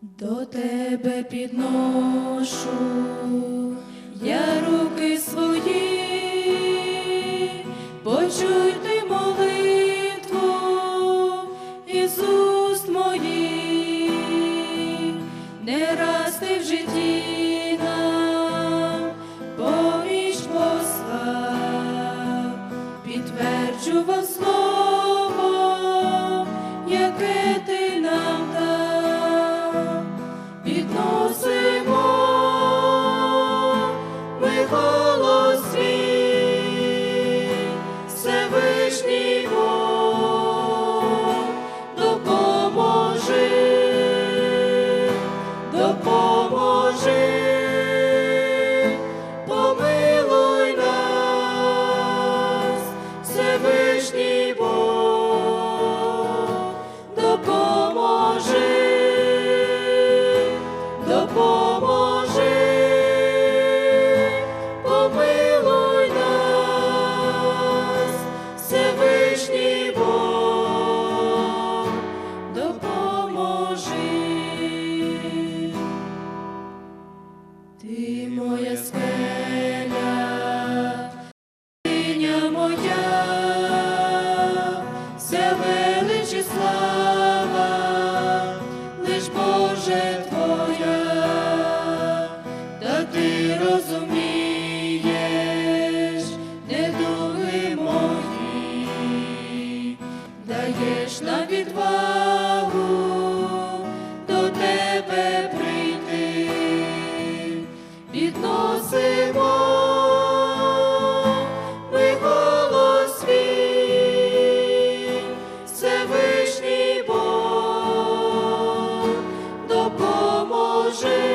До тебе підношу я руки свої, почуй ти молитву із уст моїх, не раз ти в житті нам поміч послав, підтверджував слово, is. і слава, лиш Боже Твоя, та ти розумієш, недуги мої, даєш на відвагу. changer.